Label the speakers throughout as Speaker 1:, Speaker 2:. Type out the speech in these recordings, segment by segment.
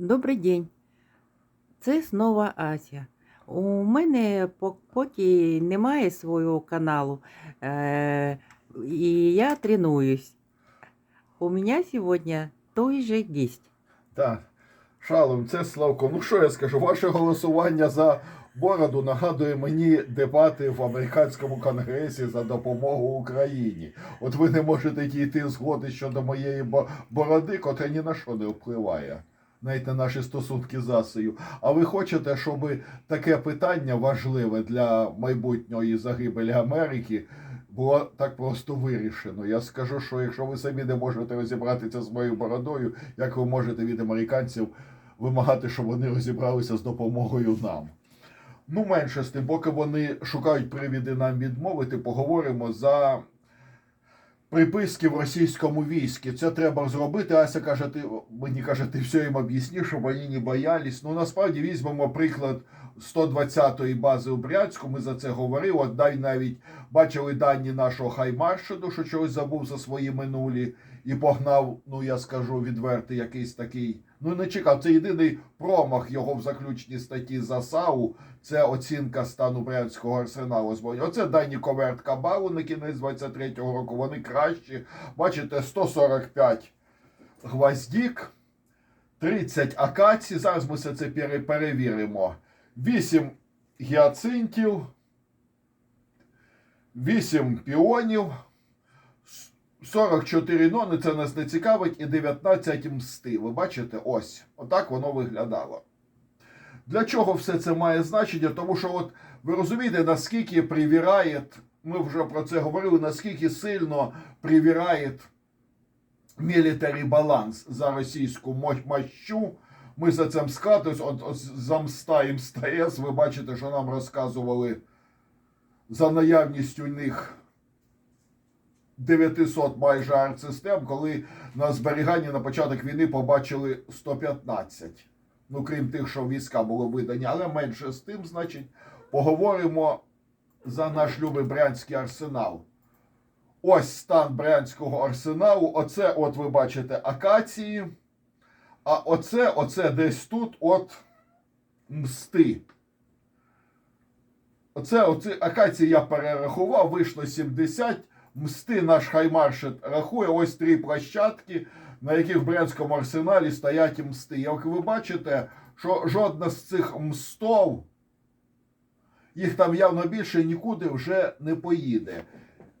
Speaker 1: Добрий день. Це знову Ася. У мене по- поки немає свого каналу, е, і я тренуюсь. У мене сьогодні той же гість.
Speaker 2: Так, шалом, це Славко. Ну що я скажу? Ваше голосування за бороду нагадує мені дебати в американському конгресі за допомогу Україні. От ви не можете дійти згоди щодо моєї бороди, котра ні на що не впливає. На наші стосунки з Асею. А ви хочете, щоб таке питання важливе для майбутньої загибелі Америки було так просто вирішено. Я скажу, що якщо ви самі не можете розібратися з моєю бородою, як ви можете від американців вимагати, щоб вони розібралися з допомогою нам? Ну, менше з тим, поки вони шукають привіди нам відмовити, поговоримо за приписки в російському війську. Це треба зробити. Ася каже, ти мені каже, ти все їм об'ясні, щоб вони не боялись. Ну насправді візьмемо приклад 120-ї бази у Брянську. Ми за це говорили. От дай навіть бачили дані нашого хаймаршаду, що чогось забув за свої минулі і погнав, ну я скажу відвертий, якийсь такий. Ну не чекав. Це єдиний промах його в заключній статті за САУ. Це оцінка стану брянського арсеналу зброї. Оце дані коверт Кабалу на кінець 23-го року. Вони кращі. Бачите, 145 гвоздік, 30 акацій. Зараз ми все це перевіримо. 8 гіацинтів, 8 піонів, 44 нони, це нас не цікавить, і 19 мсти. Ви бачите, ось, отак воно виглядало. Для чого все це має значення? Тому що, от ви розумієте, наскільки привірає, ми вже про це говорили, наскільки сильно привірає мілітарі баланс за російську мощу. Ми за цим скатуємось, от, от за МСТА і МСТС, ви бачите, що нам розказували за наявністю них 900 майже артсистем, коли на зберіганні на початок війни побачили 115. Ну, крім тих, що війська були видані, але менше з тим, значить, поговоримо за наш любий Брянський арсенал. Ось стан Брянського арсеналу. Оце, от ви бачите, акації. А оце, оце десь тут от мсти. Оце, оце акації я перерахував, вийшло 70. Мсти наш хаймаршет рахує ось три площадки, на яких в Брянському арсеналі стоять мсти. Як ви бачите, що жодна з цих мстов, їх там явно більше нікуди вже не поїде.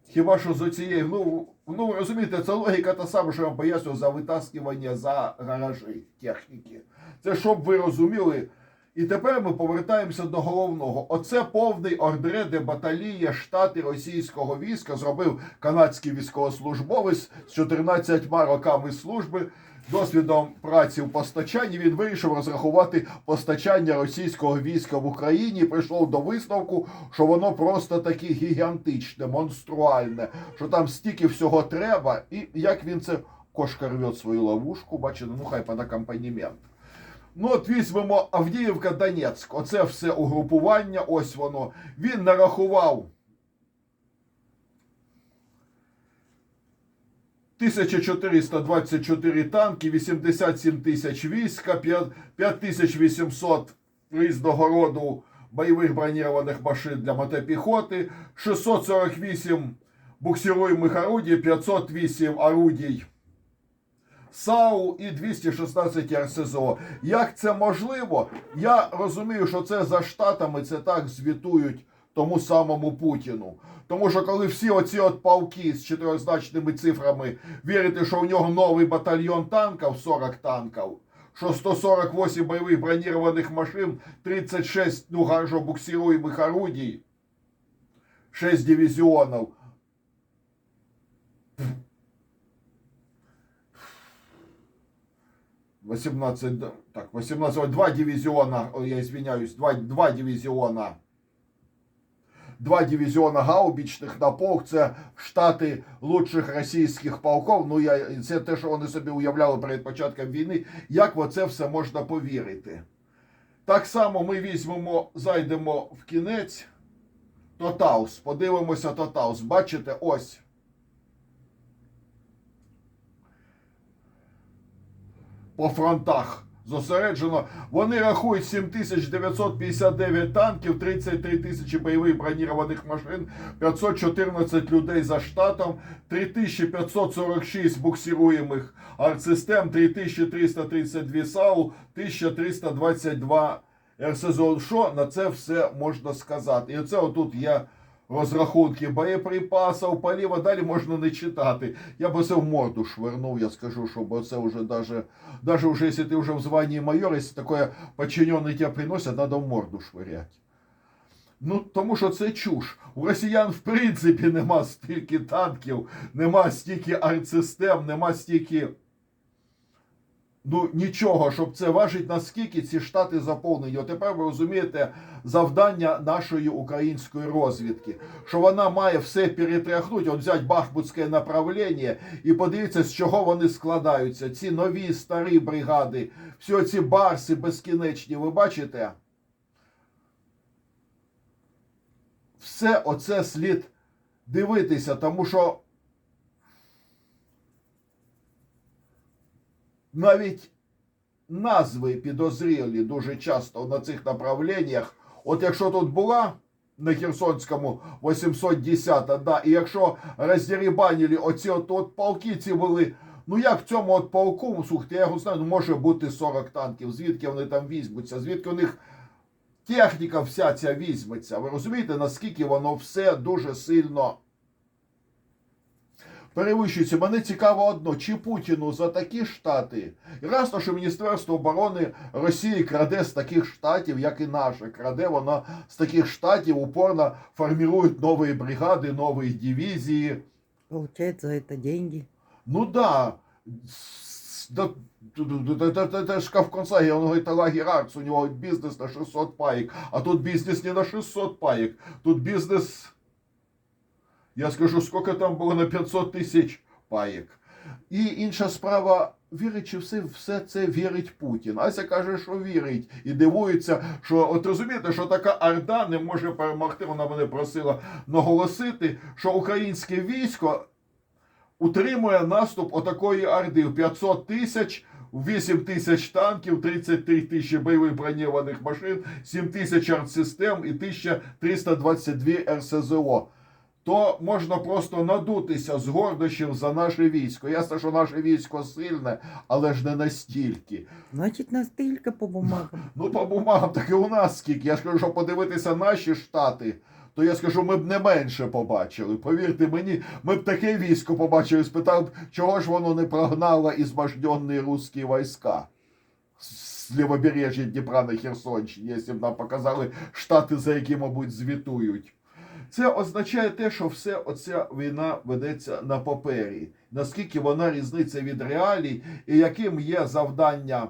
Speaker 2: Хіба що з оцієї, ну, ну розумієте, це логіка та сама, що я вам пояснював за витаскування за гаражі техніки. Це щоб ви розуміли. І тепер ми повертаємося до головного. Оце повний ордре, де баталія штати російського війська зробив канадський військовослужбовець з 14 роками служби, досвідом праці в постачанні. Він вирішив розрахувати постачання російського війська в Україні. Прийшов до висновку, що воно просто таке гігантичне, монструальне, що там стільки всього треба, і як він це кошка рве свою ловушку, бачите, ну хай під акомпанімент. Ну, от візьмемо Авдіївка Донецьк. Оце все угрупування, ось воно. Він нарахував 1424 танки, 87 тисяч війська, 5800 різного роду бойових бронірованих машин для мотопіхоти, 648 буксируємих орудій, 508 орудій САУ і 216 РСЗО. Як це можливо? Я розумію, що це за штатами це так звітують тому самому Путіну. Тому що коли всі оці от полки з чотирьохзначними цифрами вірите, що у нього новий батальйон танків, 40 танків, що 148 бойових бронірованих машин, 36 ну, гаражобуксируємих орудій, 6 дивізіонів. — 18, д- так, 18, два дивизиона, я извиняюсь, два, два дивизиона. Два дивізіона гаубічних на полк це штати лучших російських полков. Ну я це те, що вони собі уявляли перед початком війни. Як в це все можна повірити? Так само ми візьмемо, зайдемо в кінець. Тотаус. Подивимося Тотаус. Бачите, ось. По фронтах зосереджено. Вони рахують 7959 танків, 33 тисячі бойових бронірованих машин, 514 людей за штатом, 3546 буксируємих артсистем, 3332 САУ, 1322 РСЗО. Що на це все можна сказати? І оце отут є розрахунки боєприпасів, паліва, далі можна не читати. Я би це в морду швирнув, я скажу, що бо це вже даже, даже вже, якщо ти вже в званні майора, якщо таке подчинений тебе приносять, треба в морду швиряти. Ну, тому що це чуш. У росіян, в принципі, нема стільки танків, нема стільки артсистем, нема стільки. Ну, нічого, щоб це важить, наскільки ці штати заповнені. От тепер ви розумієте завдання нашої української розвідки, що вона має все перетряхнути, от взяти бахмутське направлення і подивіться, з чого вони складаються. Ці нові старі бригади, всі ці барси безкінечні, ви бачите? Все оце слід дивитися, тому що навіть назви підозрілі дуже часто на цих направленнях. От якщо тут була на Херсонському 810, да, і якщо роздерибанили оці от, от полки ці були. Ну як в цьому от полку, слухайте, я його знаю, ну може бути 40 танків, звідки вони там візьмуться, звідки у них техніка вся ця візьметься. Ви розумієте, наскільки воно все дуже сильно перевищується. Мене цікаво одно, чи Путіну за такі штати, і раз то, що Міністерство оборони Росії краде з таких штатів, як і наше, краде воно з таких штатів упорно формують нові бригади, нові дивізії.
Speaker 1: Получает за это деньги.
Speaker 2: Ну да. Да, это ж Кавконцаги, он говорит, лагерь Арц, у него бизнес на 600 паек, а тут бизнес не на 600 паек, тут бизнес, я скажу, сколько там було на 500 тисяч паєк. І інша справа, вірить, чи все, все це вірить Путін. Ася каже, що вірить. І дивується, що от розумієте, що така орда не може перемогти. Вона мене просила наголосити, що українське військо утримує наступ отакої орди в 500 тисяч. 8 тисяч танків, 33 тисячі бойових броньованих машин, 7 тисяч артсистем і 1322 РСЗО. То можна просто надутися з гордощів за наше військо. Ясно, що наше військо сильне, але ж не настільки.
Speaker 1: Значит, настільки по бумагам.
Speaker 2: Ну, по бумагам, так і у нас скільки. Я ж кажу, що подивитися наші штати, то я скажу, ми б не менше побачили. Повірте мені, ми б таке військо побачили, спитав, чого ж воно не прогнало ізможденні русські війська з лівобережжя Дніпра на Херсонщині, якщо б нам показали штати, за які, мабуть, звітують. Це означає те, що все оця війна ведеться на папері. Наскільки вона різниця від реалій, і яким є завдання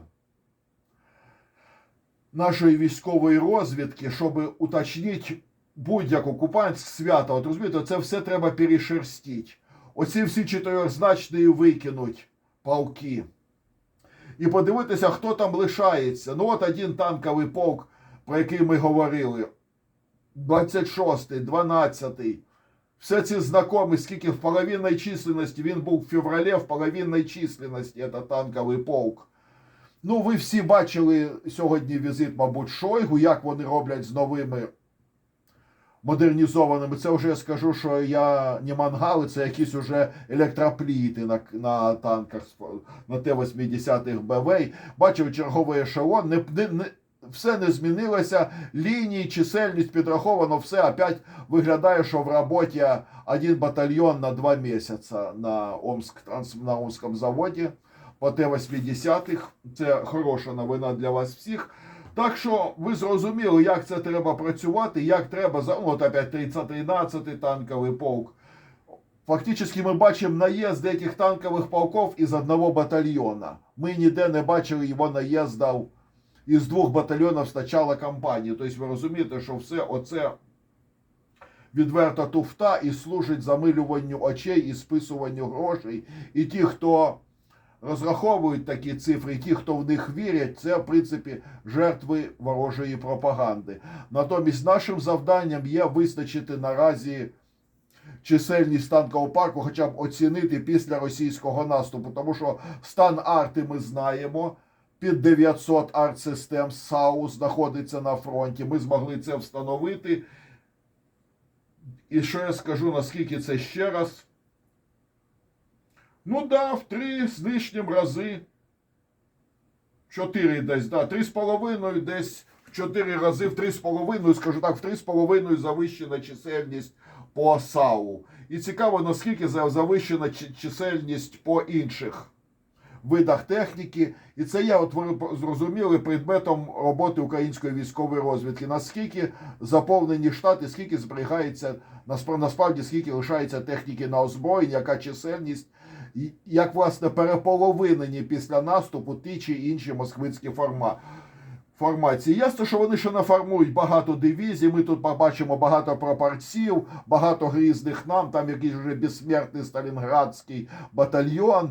Speaker 2: нашої військової розвідки, щоб уточнити будь-як окупантське свято. От розумієте, це все треба перешерстити. Оці всі чотирьохзначні викинуть полки. І подивитися, хто там лишається. Ну, от один танковий полк, про який ми говорили. 26-й, 12-й. Все ці знакомі, скільки в половинній численності, він був в февралі в половинній численності, це танковий полк. Ну, ви всі бачили сьогодні візит, мабуть, Шойгу, як вони роблять з новими модернізованими. Це вже я скажу, що я не мангали, це якісь уже електропліти на, на танках на Т-80 БВ. Бачив черговий ешелон, не, не, все не змінилося, лінії, чисельність підраховано, все опять виглядає, що в роботі один батальйон на два місяці на, Омск, на Омському заводі по Т-80. Це хороша новина для вас всіх. Так що ви зрозуміли, як це треба працювати, як треба ну, от опять 313 танковий полк. Фактично ми бачимо наїзд этих танкових полков із одного батальйона. Ми ніде не бачили його наїздів із двох батальйонів з начала кампанії. Тобто ви розумієте, що все оце відверта туфта і служить замилюванню очей і списуванню грошей. І ті, хто розраховують такі цифри, і ті, хто в них вірять, це в принципі жертви ворожої пропаганди. Натомість нашим завданням є визначити наразі чисельність танкового парку, хоча б оцінити після російського наступу, тому що стан арти ми знаємо. Під 900 артсистем САУ знаходиться на фронті. Ми змогли це встановити. І що я скажу, наскільки це ще раз? Ну да, в три з лишнім рази. Чотири десь, да, три з половиною десь в чотири рази, в три з половиною, скажу так, в три з половиною завищена чисельність по САУ. І цікаво, наскільки завищена чисельність по інших видах техніки. І це є, от зрозуміли, предметом роботи української військової розвідки. Наскільки заповнені штати, скільки зберігається, наспра- насправді скільки лишається техніки на озброєння, яка чисельність, як власне переполовинені після наступу ті чи інші москвицькі форма. Формації. Ясно, що вони ще наформують багато дивізій. Ми тут побачимо багато прапорців, багато грізних нам, там якийсь вже безсмертний сталінградський батальйон.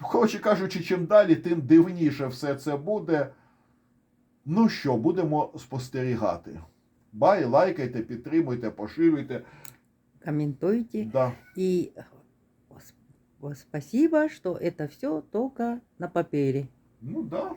Speaker 2: Коротше кажучи, чим далі, тим дивніше все це буде. Ну що, будемо спостерігати. Бай, лайкайте, підтримуйте, поширюйте.
Speaker 1: Комментуйте.
Speaker 2: Да.
Speaker 1: И спасибо, что это все только на папере.
Speaker 2: Ну да.